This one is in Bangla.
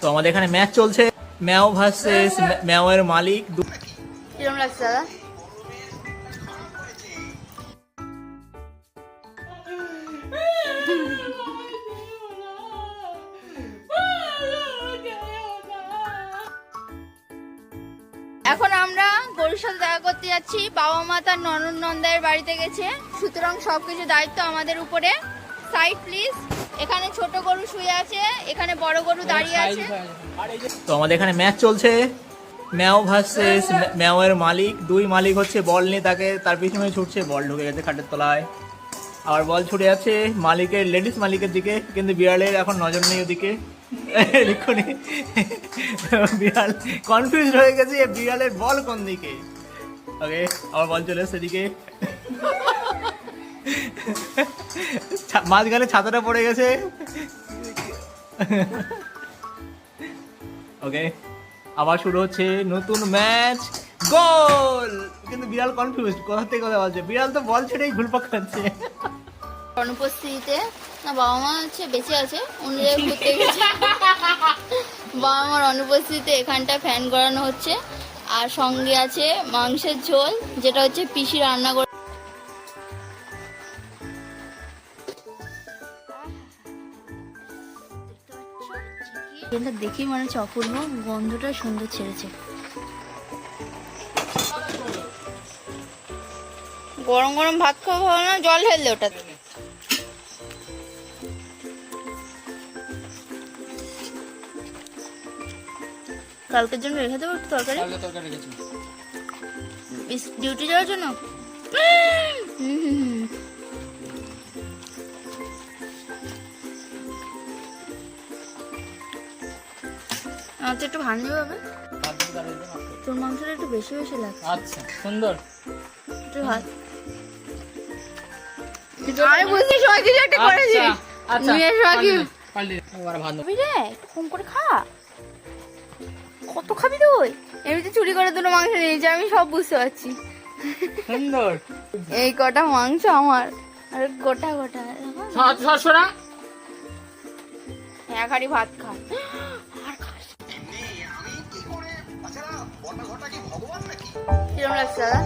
তো আমাদের এখানে ম্যাচ চলছে। ম্যাও ভার্সেস ম্যাওয়ের মালিক। কিরম লাগছে দাদা? এখন আমরা গরুর সাথে দেখা করতে যাচ্ছি। বাবা মা তার ননদ নন্দায়ের বাড়িতে গেছে। সুতরাং সবকিছু দায়িত্ব আমাদের উপরে। সাইড প্লিজ এখানে ছোট গরু শুয়ে আছে এখানে বড় গরু দাঁড়িয়ে আছে। তো আমাদের এখানে ম্যাচ চলছে। ম্যাও ভার্সেস ম্যাওয়ের মালিক। দুই মালিক হচ্ছে বল নিয়ে তাকে তার পিছনে ছুটছে বল ঢুকে গেছে খাটের তলায়। আর বল ছুটে যাচ্ছে মালিকের লেডিস মালিকের দিকে। কিন্তু বিড়ালের এখন নজর নেই ওদিকে। এক্ষুনি বিড়াল কনফিউজ হয়ে গেছে বিড়ালের বল কোন দিকে। ওকে আবার বল চলে এসছে এদিকে। মাঝখানে ছাতাটা পড়ে গেছে। ওকে আবার শুরু হচ্ছে নতুন ম্যাচ গোল! কিন্তু বিড়াল কনফিউজ কোথা থেকে কথা বলছে? বিড়াল তো বল ছেড়েই ঘুরপাক খাচ্ছে। অনুপস্থিতিতে না, বাবা মা হচ্ছে বেঁচে আছে, অন্য জায়গায় ঘুরতে গেছে। বাবা মার অনুপস্থিতিতে এখানটা ফ্যান করানো হচ্ছে। আর সঙ্গে আছে মাংসের ঝোল, যেটা হচ্ছে পিসি রান্না করে এটা দেখেই মনে হচ্ছে অপূর্ব গন্ধটা সুন্দর ছেড়েছে। গরম গরম ভাত খাওয়া ভালো না জল ঢেললে ওটা। কালকের জন্য রেখে দেবো একটু তরকারি? ডিউটি যাওয়ার জন্য? হুম, হুম, হুম। আমার তো একটু হবে তোর মাংসটা একটু বেশি বেশি লাগছে। আচ্ছা সুন্দর। একটু ভাত আমি বুঝতে সময় কিছু একটা করেছি আচ্ছা এবার ভাত খাবি রে একটু কম করে খা। কত খাবি তুই? এমনিতে চুরি করে দুটো মাংস নিয়েছি আমি সব বুঝতে পারছি। সুন্দর। এই কটা মাংস আমার। আর গোটা গোটা। সরসরা এক হাঁড়ি ভাত খা। কিরম লাগছে দাদা?